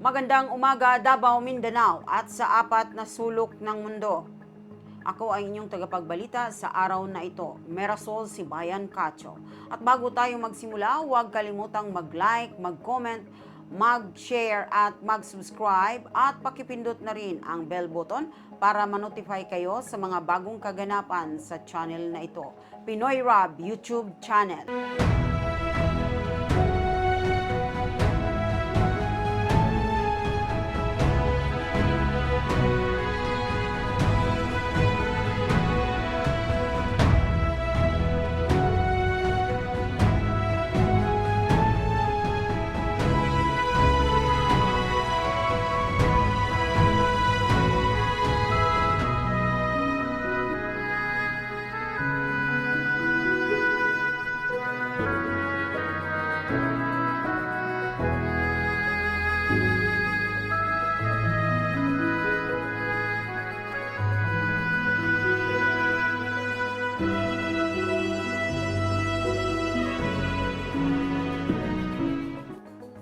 Magandang umaga Davao, Mindanao at sa apat na sulok ng mundo. Ako ay inyong tagapagbalita sa araw na ito, Merasol si Bayan Cacho. At bago tayo magsimula, huwag kalimutang mag-like, mag-comment, mag-share at mag-subscribe at pakipindot na rin ang bell button para manotify kayo sa mga bagong kaganapan sa channel na ito. Pinoy Rob YouTube channel.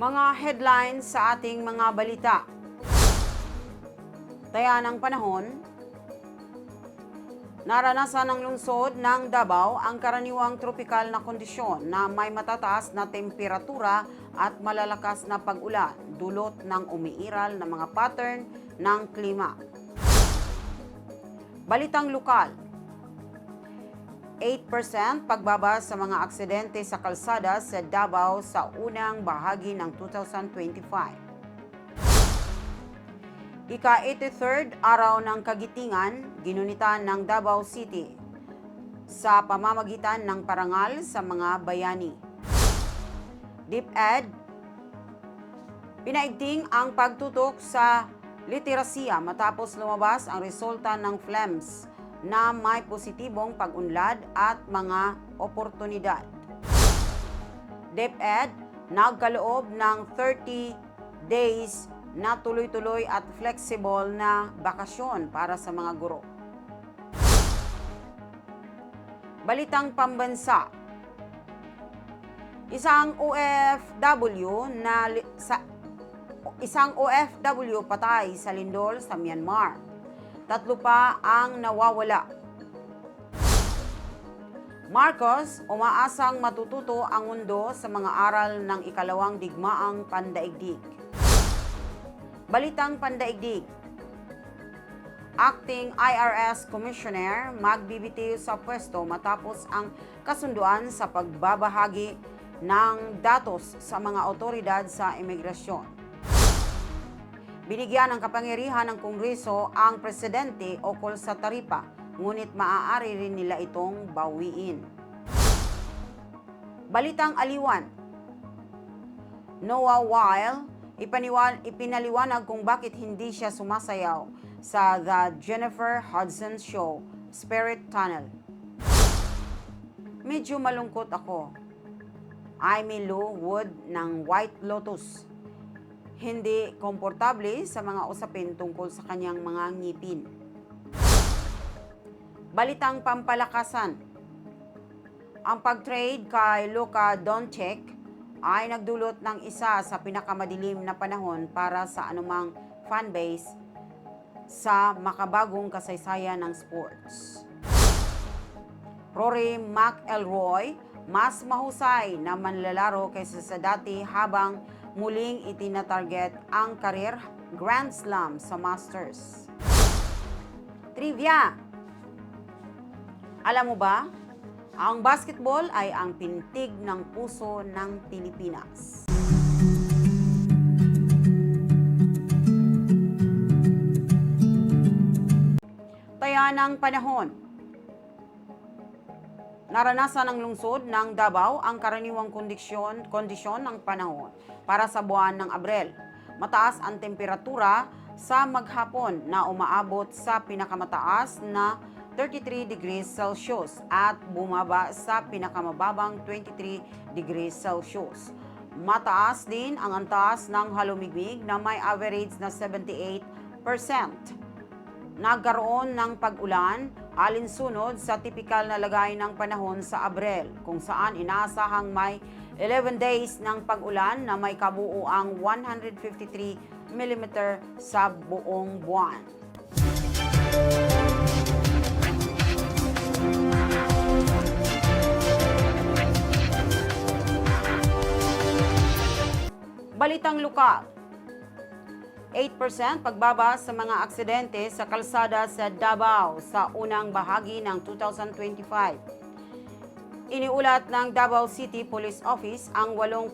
Mga headlines sa ating mga balita. Taya ng panahon, naranasan ng lungsod ng Davao ang karaniwang tropikal na kondisyon na may matataas na temperatura at malalakas na pag-ulan dulot ng umiiral na mga pattern ng klima. Balitang lokal, 8% pagbaba sa mga aksidente sa kalsada sa Davao sa unang bahagi ng 2025. Ika-83rd araw ng kagitingan, ginunitan ng Davao City sa pamamagitan ng parangal sa mga bayani. DepEd, pinaigting ang pagtutok sa literasya matapos lumabas ang resulta ng FLEMS na may positibong pag-unlad at mga oportunidad. DepEd nagkaloob ng 30 days na tuloy-tuloy at flexible na bakasyon para sa mga guro. Balitang pambansa. Isang OFW na sa isang OFW patay sa lindol sa Myanmar. Tatlo pa ang nawawala. Marcos, umaasang matututo ang mundo sa mga aral ng ikalawang digmaang pandaigdig. Balitang pandaigdig. Acting IRS Commissioner magbibitiw sa pwesto matapos ang kasunduan sa pagbabahagi ng datos sa mga otoridad sa imigrasyon. Binigyan ng kapangyarihan ng Kongreso ang presidente ukol sa taripa, ngunit maaari rin nila itong bawiin. Balitang Aliwan Noah Weil, ipaniwan, ipinaliwanag kung bakit hindi siya sumasayaw sa The Jennifer Hudson Show, Spirit Tunnel. Medyo malungkot ako. Amy Lou Wood ng White Lotus hindi komportable sa mga usapin tungkol sa kanyang mga ngipin. Balitang pampalakasan. Ang pag-trade kay Luka Doncic ay nagdulot ng isa sa pinakamadilim na panahon para sa anumang fanbase sa makabagong kasaysayan ng sports. Rory McElroy, mas mahusay na manlalaro kaysa sa dati habang muling itinatarget ang career Grand Slam sa Masters. Trivia! Alam mo ba, ang basketball ay ang pintig ng puso ng Pilipinas. Taya ng panahon. Naranasan ng lungsod ng Davao ang karaniwang kondisyon, kondisyon ng panahon para sa buwan ng Abril. Mataas ang temperatura sa maghapon na umaabot sa pinakamataas na 33 degrees Celsius at bumaba sa pinakamababang 23 degrees Celsius. Mataas din ang antas ng halumigmig na may average na 78%. Nagkaroon ng pag-ulan alinsunod sa tipikal na lagay ng panahon sa Abril kung saan inaasahang may 11 days ng pag-ulan na may kabuuang 153 mm sa buong buwan. Balitang lokal. 8% pagbaba sa mga aksidente sa kalsada sa Davao sa unang bahagi ng 2025. Iniulat ng Davao City Police Office ang 8%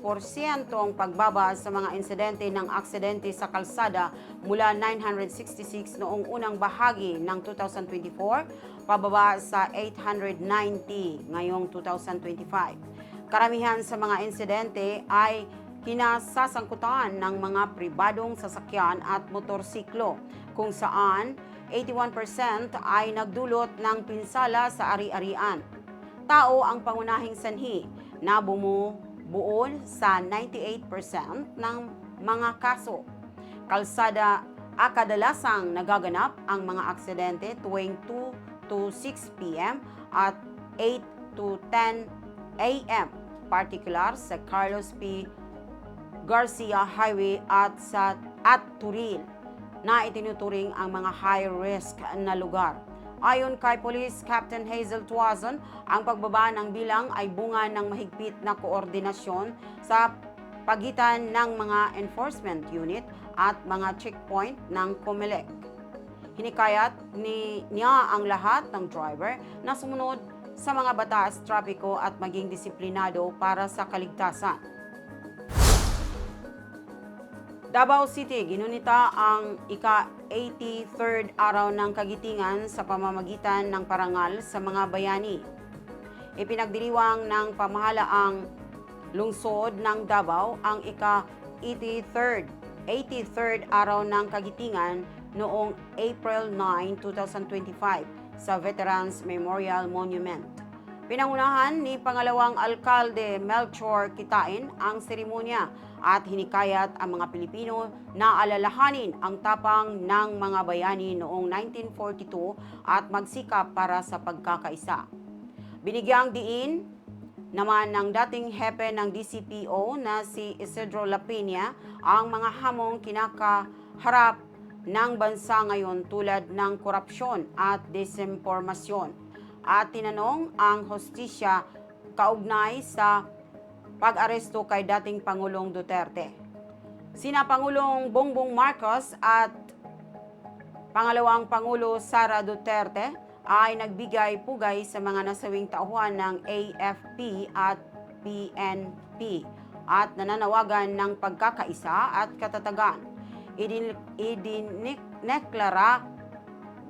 ang pagbaba sa mga insidente ng aksidente sa kalsada mula 966 noong unang bahagi ng 2024 pababa sa 890 ngayong 2025. Karamihan sa mga insidente ay kinasasangkutan ng mga pribadong sasakyan at motorsiklo kung saan 81% ay nagdulot ng pinsala sa ari-arian. Tao ang pangunahing sanhi na bumubuo sa 98% ng mga kaso. Kalsada akadalasang nagaganap ang mga aksidente tuwing 2 to 6 p.m. at 8 to 10 a.m. Partikular sa Carlos P. Garcia Highway at sa at Turil na itinuturing ang mga high risk na lugar. Ayon kay Police Captain Hazel Tuazon, ang pagbaba ng bilang ay bunga ng mahigpit na koordinasyon sa pagitan ng mga enforcement unit at mga checkpoint ng COMELEC. Hinikayat ni, niya ang lahat ng driver na sumunod sa mga batas trapiko at maging disiplinado para sa kaligtasan. Davao City, ginunita ang ika-83rd araw ng kagitingan sa pamamagitan ng parangal sa mga bayani. Ipinagdiriwang ng pamahalaang lungsod ng Davao ang ika-83rd 83rd araw ng kagitingan noong April 9, 2025 sa Veterans Memorial Monument. Pinangunahan ni pangalawang alkalde Melchor Kitain ang seremonya at hinikayat ang mga Pilipino na alalahanin ang tapang ng mga bayani noong 1942 at magsikap para sa pagkakaisa. Binigyang diin naman ng dating hepe ng DCPO na si Isidro Lapina ang mga hamong kinakaharap ng bansa ngayon tulad ng korupsyon at desinformasyon at tinanong ang hostisya kaugnay sa pag-aresto kay dating Pangulong Duterte. Sina Pangulong Bongbong Marcos at Pangalawang Pangulo Sara Duterte ay nagbigay pugay sa mga nasawing tauhan ng AFP at PNP at nananawagan ng pagkakaisa at katatagan. Idin, idineklara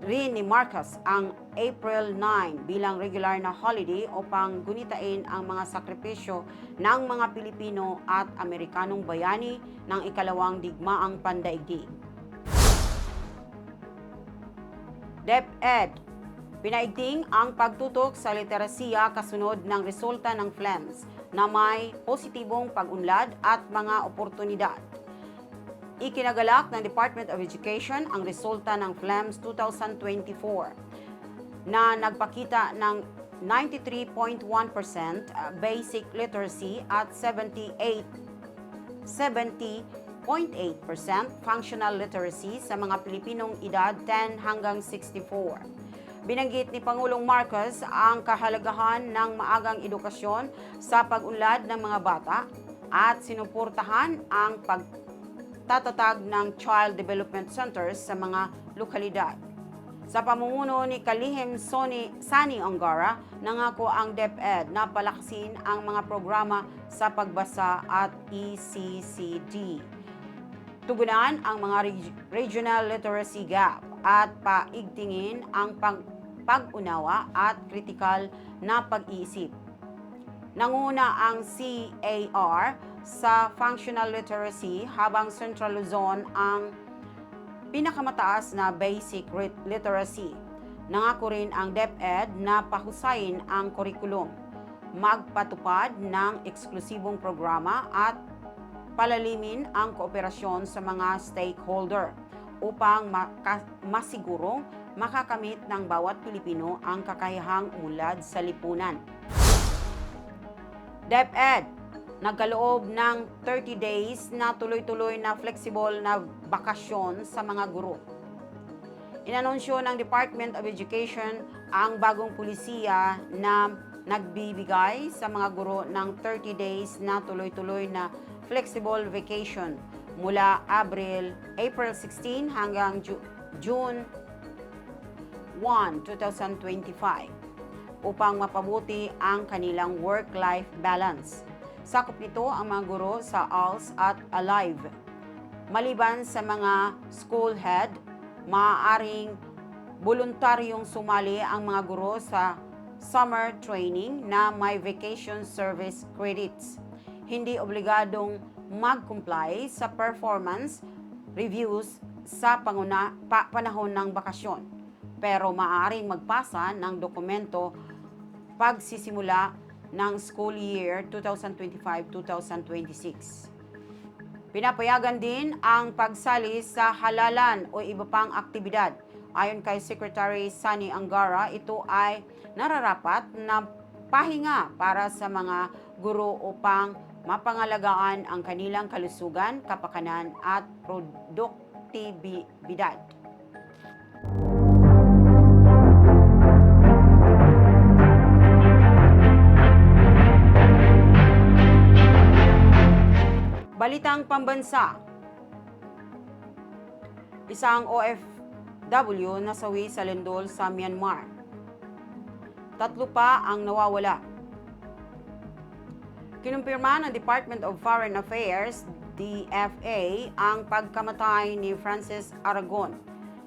rin ni Marcos ang April 9 bilang regular na holiday upang gunitain ang mga sakripisyo ng mga Pilipino at Amerikanong bayani ng ikalawang digmaang pandaigdig. DepEd Pinaigting ang pagtutok sa literasiya kasunod ng resulta ng FLEMS na may positibong pag-unlad at mga oportunidad. Ikinagalak ng Department of Education ang resulta ng FLEMS 2024 na nagpakita ng 93.1% basic literacy at 78 70.8% functional literacy sa mga Pilipinong edad 10 hanggang 64. Binanggit ni Pangulong Marcos ang kahalagahan ng maagang edukasyon sa pag-unlad ng mga bata at sinuportahan ang pagtatatag ng Child Development Centers sa mga lokalidad. Sa pamumuno ni Kalihim Soni, Sani Ongara, nangako ang DepEd na palaksin ang mga programa sa pagbasa at ECCD. Tugunan ang mga reg- regional literacy gap at paigtingin ang pag pag-unawa at kritikal na pag-iisip. Nanguna ang CAR sa functional literacy habang Central Luzon ang pinakamataas na basic literacy. Nangako rin ang DepEd na pahusayin ang kurikulum, magpatupad ng eksklusibong programa at palalimin ang kooperasyon sa mga stakeholder upang masigurong makakamit ng bawat Pilipino ang kakayahang umulad sa lipunan. DepEd, nagkaloob ng 30 days na tuloy-tuloy na flexible na bakasyon sa mga guro. Inanunsyo ng Department of Education ang bagong pulisiya na nagbibigay sa mga guro ng 30 days na tuloy-tuloy na flexible vacation mula April, April 16 hanggang Ju- June 1, 2025 upang mapabuti ang kanilang work-life balance. Sakop nito ang mga guro sa ALS at ALIVE. Maliban sa mga school head, maaaring voluntaryong sumali ang mga guro sa summer training na may vacation service credits. Hindi obligadong mag-comply sa performance reviews sa panguna, pa, panahon ng bakasyon. Pero maaaring magpasa ng dokumento pagsisimula ng school year 2025-2026. Pinapayagan din ang pagsali sa halalan o iba pang aktibidad. Ayon kay Secretary Sani Angara, ito ay nararapat na pahinga para sa mga guro upang mapangalagaan ang kanilang kalusugan, kapakanan at produktibidad. Balitang Pambansa Isang OFW nasawi sa lindol sa Myanmar. Tatlo pa ang nawawala. Kinumpirma ng Department of Foreign Affairs, DFA, ang pagkamatay ni Francis Aragon,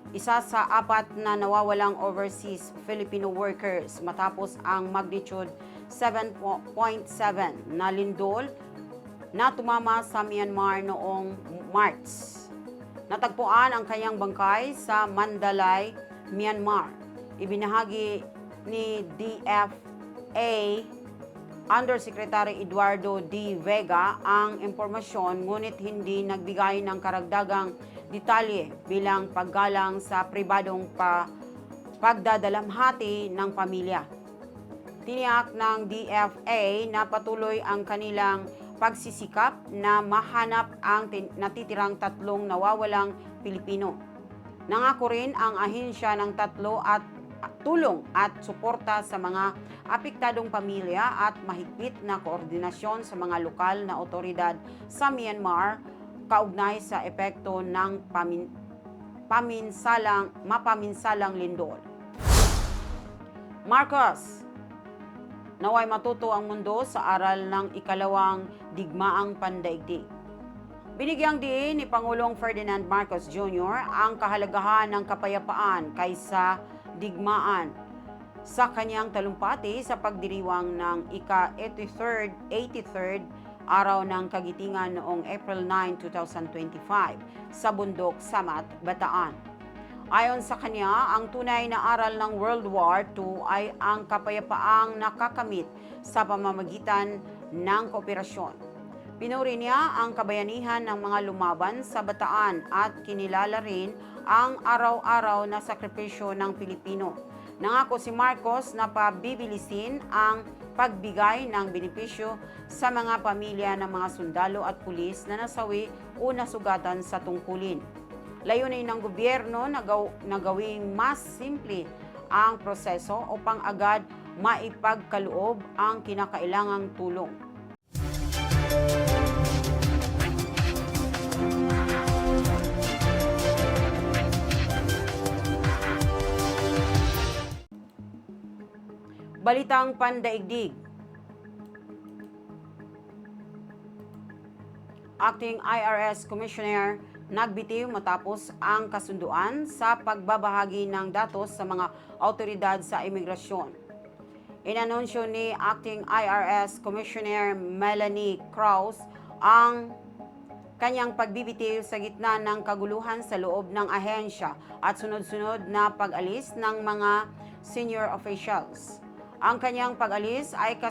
isa sa apat na nawawalang overseas Filipino workers matapos ang magnitude 7.7 na lindol na tumama sa Myanmar noong March. Natagpuan ang kanyang bangkay sa Mandalay, Myanmar. Ibinahagi ni DFA Undersecretary Eduardo D. Vega ang impormasyon ngunit hindi nagbigay ng karagdagang detalye bilang paggalang sa pribadong pa pagdadalamhati ng pamilya. Tiniyak ng DFA na patuloy ang kanilang pagsisikap na mahanap ang natitirang tatlong nawawalang Pilipino. Nangako rin ang ahensya ng tatlo at tulong at suporta sa mga apektadong pamilya at mahigpit na koordinasyon sa mga lokal na otoridad sa Myanmar kaugnay sa epekto ng pamin, paminsalang, mapaminsalang lindol. Marcos, naway matuto ang mundo sa aral ng ikalawang digmaang pandaigdig. Binigyang diin ni Pangulong Ferdinand Marcos Jr. ang kahalagahan ng kapayapaan kaysa digmaan sa kanyang talumpati sa pagdiriwang ng ika-83rd 83rd araw ng kagitingan noong April 9, 2025 sa bundok Samat, Bataan. Ayon sa kanya, ang tunay na aral ng World War II ay ang kapayapaang nakakamit sa pamamagitan ng kooperasyon. Pinuri niya ang kabayanihan ng mga lumaban sa bataan at kinilala rin ang araw-araw na sakripisyo ng Pilipino. Nangako si Marcos na pabibilisin ang pagbigay ng benepisyo sa mga pamilya ng mga sundalo at pulis na nasawi o nasugatan sa tungkulin. Layunin ng gobyerno na, gaw- na gawing mas simple ang proseso upang agad maipagkaloob ang kinakailangang tulong. Balitang Pandaigdig Acting IRS Commissioner nagbitiw matapos ang kasunduan sa pagbabahagi ng datos sa mga autoridad sa imigrasyon. Inanunsyo ni Acting IRS Commissioner Melanie Kraus ang kanyang pagbibitiw sa gitna ng kaguluhan sa loob ng ahensya at sunod-sunod na pag-alis ng mga senior officials. Ang kanyang pag-alis ay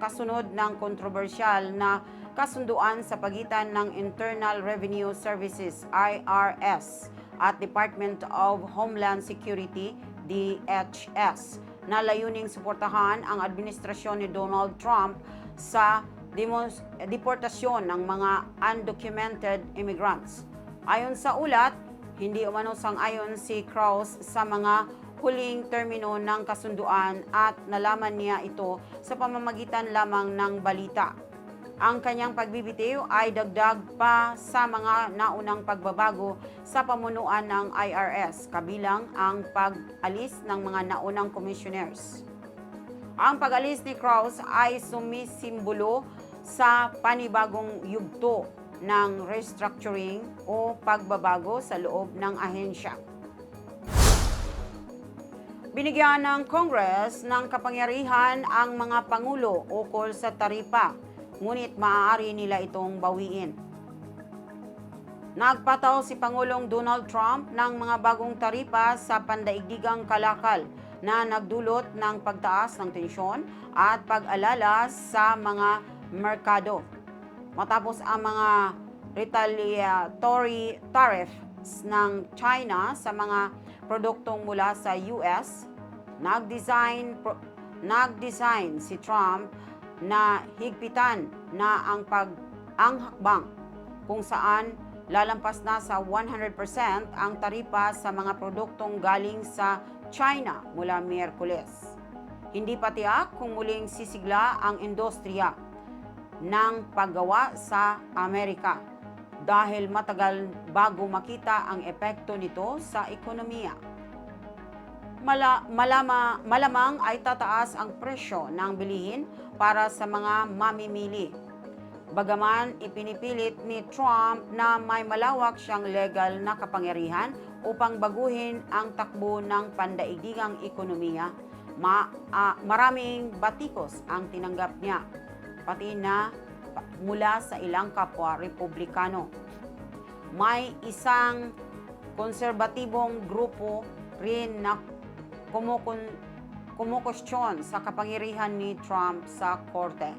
kasunod ng kontrobersyal na kasunduan sa pagitan ng Internal Revenue Services IRS at Department of Homeland Security DHS na layuning suportahan ang administrasyon ni Donald Trump sa deportasyon ng mga undocumented immigrants. Ayon sa ulat, hindi umano sang-ayon si Kraus sa mga huling termino ng kasunduan at nalaman niya ito sa pamamagitan lamang ng balita. Ang kanyang pagbibitiw ay dagdag pa sa mga naunang pagbabago sa pamunuan ng IRS, kabilang ang pag-alis ng mga naunang commissioners. Ang pag-alis ni Kraus ay sumisimbolo sa panibagong yugto ng restructuring o pagbabago sa loob ng ahensya. Binigyan ng Congress ng kapangyarihan ang mga pangulo ukol sa taripa, ngunit maaari nila itong bawiin. Nagpataw si Pangulong Donald Trump ng mga bagong taripa sa pandaigdigang kalakal na nagdulot ng pagtaas ng tensyon at pag-alala sa mga merkado. Matapos ang mga retaliatory tariffs ng China sa mga produktong mula sa US, nag-design pro- nag-design si Trump na higpitan na ang pag ang hakbang kung saan lalampas na sa 100% ang taripa sa mga produktong galing sa China mula Miyerkules. Hindi pa tiyak kung muling sisigla ang industriya ng paggawa sa Amerika dahil matagal bago makita ang epekto nito sa ekonomiya. Mala, malama, malamang ay tataas ang presyo ng bilihin para sa mga mamimili. Bagaman ipinipilit ni Trump na may malawak siyang legal na kapangyarihan upang baguhin ang takbo ng pandaigdigang ekonomiya, ma, ah, maraming batikos ang tinanggap niya, pati na mula sa ilang kapwa Republikano. May isang konserbatibong grupo rin na kumukun, kumukwestiyon sa kapangyarihan ni Trump sa korte.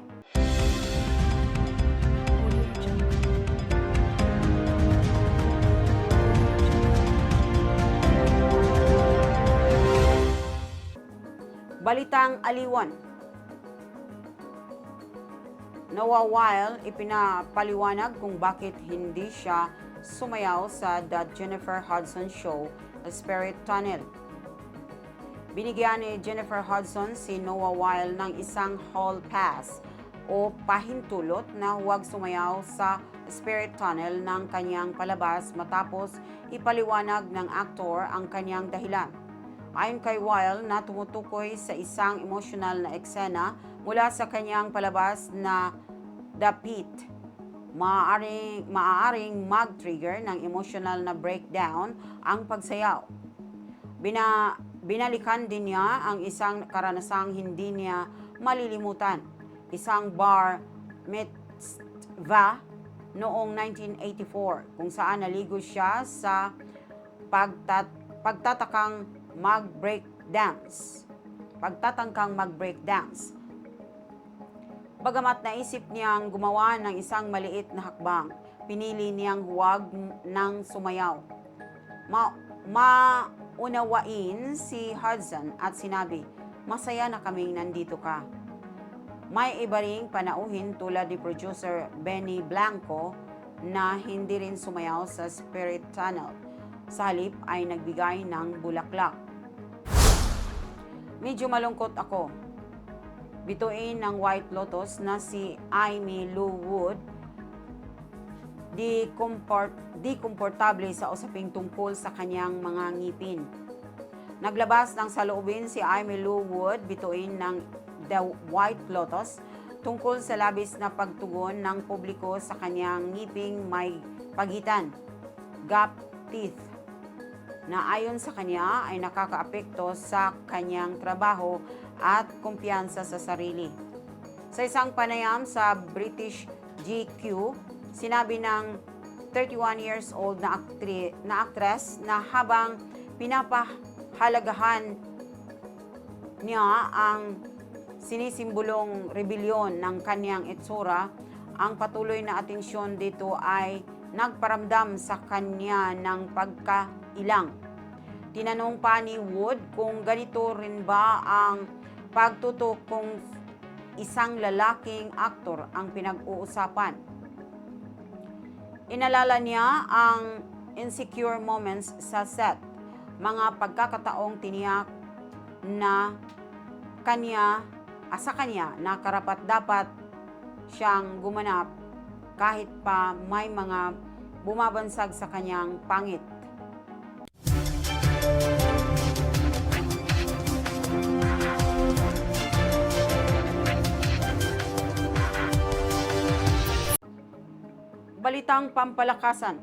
Balitang Aliwan. Weil ipinapaliwanag kung bakit hindi siya sumayaw sa The Jennifer Hudson Show, The Spirit Tunnel. Binigyan ni Jennifer Hudson si Noah Weil ng isang hall pass o pahintulot na huwag sumayaw sa Spirit Tunnel ng kanyang palabas matapos ipaliwanag ng aktor ang kanyang dahilan. Ayon kay Weil na tumutukoy sa isang emosyonal na eksena mula sa kanyang palabas na The Pit. Maaaring, maaaring mag-trigger ng emotional na breakdown ang pagsayaw. Bina, binalikan din niya ang isang karanasang hindi niya malilimutan. Isang bar mitzvah noong 1984 kung saan naligo siya sa pagtat, pagtatakang mag-break dance. Pagtatangkang mag-break dance. Bagamat naisip niyang gumawa ng isang maliit na hakbang, pinili niyang huwag nang sumayaw. Ma maunawain si Hudson at sinabi, masaya na kaming nandito ka. May iba ring panauhin tulad ni producer Benny Blanco na hindi rin sumayaw sa Spirit Tunnel. Sa ay nagbigay ng bulaklak. Medyo malungkot ako. Bituin ng White Lotus na si Amy Lou Wood di, comport, di komportable sa usaping tungkol sa kanyang mga ngipin. Naglabas ng saloobin si Amy Lou Wood bituin ng The White Lotus tungkol sa labis na pagtugon ng publiko sa kanyang ngiping may pagitan, gap teeth, na ayon sa kanya ay nakakaapekto sa kanyang trabaho at kumpiyansa sa sarili. Sa isang panayam sa British GQ, sinabi ng 31 years old na, aktri, na aktres na habang pinapahalagahan niya ang sinisimbolong rebelyon ng kanyang itsura, ang patuloy na atensyon dito ay nagparamdam sa kanya ng pagkailang. Tinanong pa ni Wood kung ganito rin ba ang pagtutok kung isang lalaking aktor ang pinag-uusapan. Inalala niya ang insecure moments sa set, mga pagkakataong tiniyak na kanya, ah, sa kanya na karapat dapat siyang gumanap kahit pa may mga bumabansag sa kanyang pangit. Balitang pampalakasan.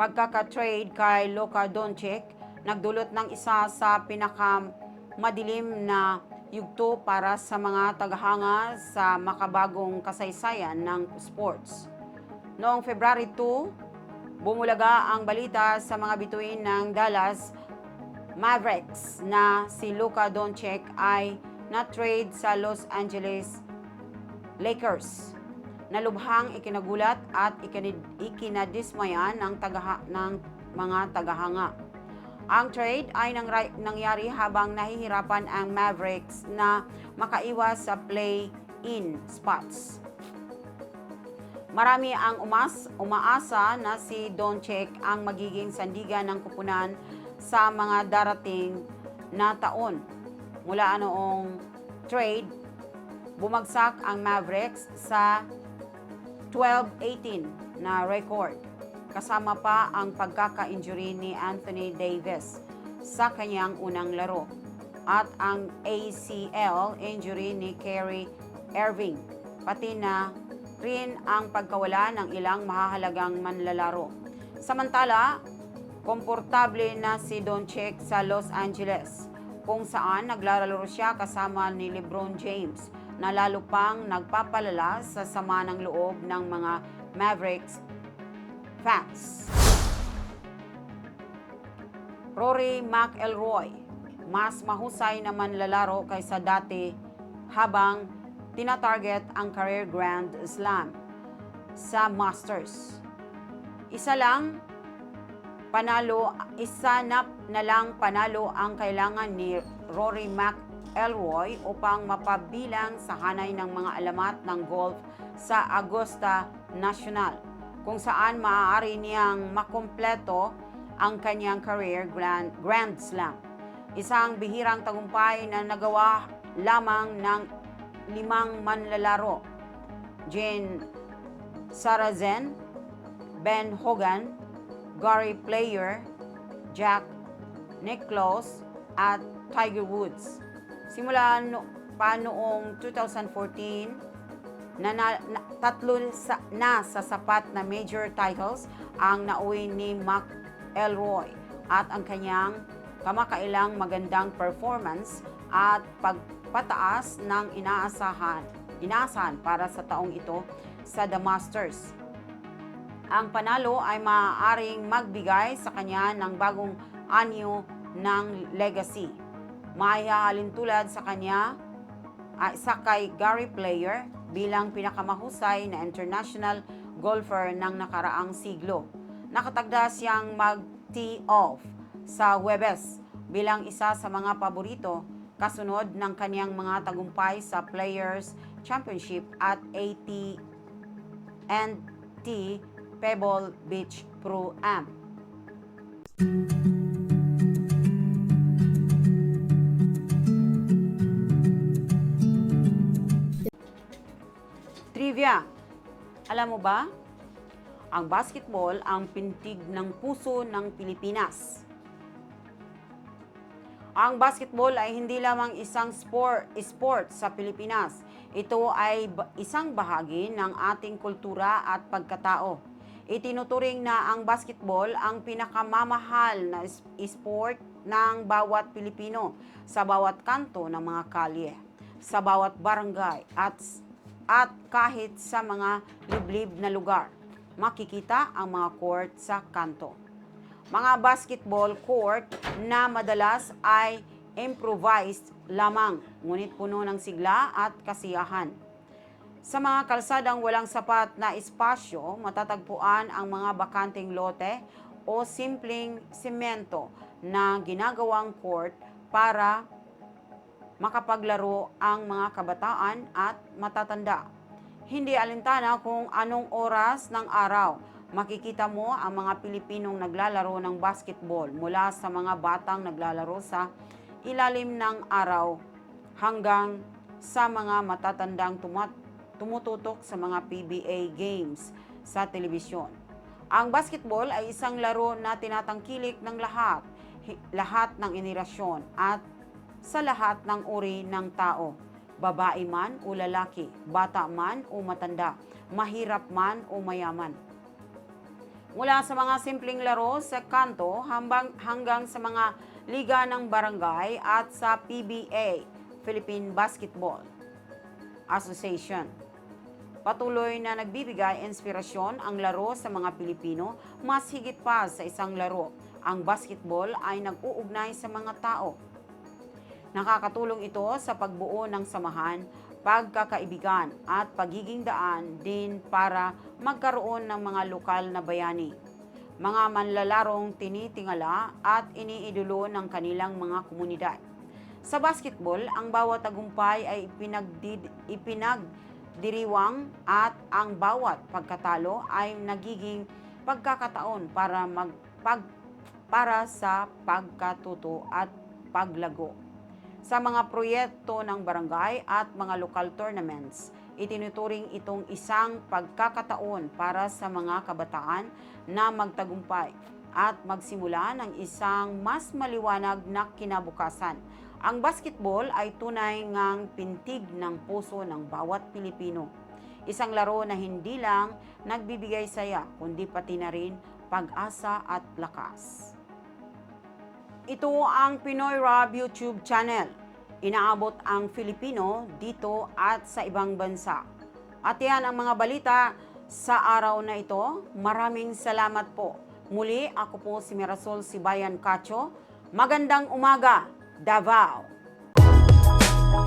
Pagkaka-trade kay Luka Doncic nagdulot ng isa sa pinakamadilim na yugto para sa mga tagahanga sa makabagong kasaysayan ng sports. Noong February 2, bumulaga ang balita sa mga bituin ng Dallas Mavericks na si Luka Doncic ay na-trade sa Los Angeles Lakers. Nalubhang ikinagulat at ikinadismayan ng, tagaha, ng mga tagahanga. Ang trade ay nangyari habang nahihirapan ang Mavericks na makaiwas sa play-in spots. Marami ang umas, umaasa na si Doncic ang magiging sandigan ng kupunan sa mga darating na taon. Mula noong trade, bumagsak ang Mavericks sa 12-18 na record. Kasama pa ang pagkaka-injury ni Anthony Davis sa kanyang unang laro at ang ACL injury ni Kerry Irving, pati na rin ang pagkawala ng ilang mahahalagang manlalaro. Samantala, komportable na si Doncic sa Los Angeles kung saan naglalaro siya kasama ni LeBron James na lalo pang nagpapalala sa sama ng loob ng mga Mavericks fans. Rory McElroy, mas mahusay na manlalaro kaysa dati habang tinatarget ang career Grand Slam sa Masters. Isa lang panalo, isa na, na lang panalo ang kailangan ni Rory McElroy upang mapabilang sa hanay ng mga alamat ng golf sa Augusta National, kung saan maaari niyang makumpleto ang kanyang career Grand, Grand Slam. Isang bihirang tagumpay na nagawa lamang ng limang manlalaro. Jane Sarazen, Ben Hogan, Gary Player, Jack Nicklaus, at Tiger Woods. Simula no, pa noong 2014, na, na, na tatlo sa, na sa sapat na major titles ang nauwi ni Mac Elroy at ang kanyang kamakailang magandang performance at pagpataas ng inaasahan, inaasahan para sa taong ito sa The Masters. Ang panalo ay maaaring magbigay sa kanya ng bagong anyo ng legacy. Mahihahalin tulad sa kanya ay sa kay Gary Player bilang pinakamahusay na international golfer ng nakaraang siglo. Nakatagda siyang mag-tee off sa Webes bilang isa sa mga paborito kasunod ng kaniyang mga tagumpay sa Players Championship at AT and T Pebble Beach Pro Am. Alam mo ba? Ang basketball ang pintig ng puso ng Pilipinas. Ang basketball ay hindi lamang isang sport, sport sa Pilipinas. Ito ay isang bahagi ng ating kultura at pagkatao. Itinuturing na ang basketball ang pinakamamahal na sport ng bawat Pilipino sa bawat kanto ng mga kalye, sa bawat barangay at at kahit sa mga liblib na lugar. Makikita ang mga court sa kanto mga basketball court na madalas ay improvised lamang, ngunit puno ng sigla at kasiyahan. Sa mga kalsadang walang sapat na espasyo, matatagpuan ang mga bakanteng lote o simpleng semento na ginagawang court para makapaglaro ang mga kabataan at matatanda. Hindi alintana kung anong oras ng araw. Makikita mo ang mga Pilipinong naglalaro ng basketball mula sa mga batang naglalaro sa ilalim ng araw hanggang sa mga matatandang tumat- tumututok sa mga PBA games sa telebisyon. Ang basketball ay isang laro na tinatangkilik ng lahat, lahat ng henerasyon at sa lahat ng uri ng tao. Babae man o lalaki, bata man o matanda, mahirap man o mayaman. Mula sa mga simpleng laro sa kanto hambang, hanggang sa mga liga ng barangay at sa PBA, Philippine Basketball Association. Patuloy na nagbibigay inspirasyon ang laro sa mga Pilipino, mas higit pa sa isang laro. Ang basketball ay nag-uugnay sa mga tao. Nakakatulong ito sa pagbuo ng samahan, pagkakaibigan at pagiging daan din para magkaroon ng mga lokal na bayani. Mga manlalarong tinitingala at iniidolo ng kanilang mga komunidad. Sa basketball, ang bawat tagumpay ay ipinagdid, ipinagdiriwang at ang bawat pagkatalo ay nagiging pagkakataon para magpag para sa pagkatuto at paglago. Sa mga proyekto ng barangay at mga local tournaments, itinuturing itong isang pagkakataon para sa mga kabataan na magtagumpay at magsimula ng isang mas maliwanag na kinabukasan. Ang basketball ay tunay ngang pintig ng puso ng bawat Pilipino. Isang laro na hindi lang nagbibigay saya, kundi pati na rin pag-asa at lakas. Ito ang Pinoy Rob YouTube channel. Inaabot ang Filipino dito at sa ibang bansa. At yan ang mga balita sa araw na ito. Maraming salamat po. Muli, ako po si Mirasol Sibayan Cacho. Magandang umaga, Davao.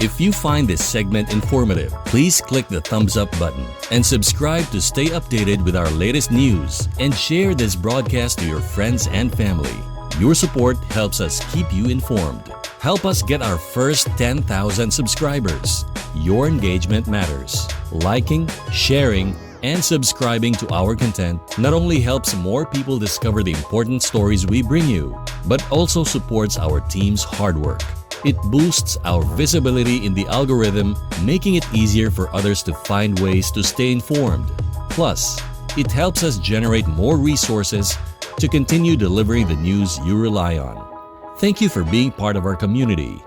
If you find this segment informative, please click the thumbs up button and subscribe to stay updated with our latest news and share this broadcast to your friends and family. Your support helps us keep you informed. Help us get our first 10,000 subscribers. Your engagement matters. Liking, sharing, and subscribing to our content not only helps more people discover the important stories we bring you, but also supports our team's hard work. It boosts our visibility in the algorithm, making it easier for others to find ways to stay informed. Plus, it helps us generate more resources to continue delivering the news you rely on. Thank you for being part of our community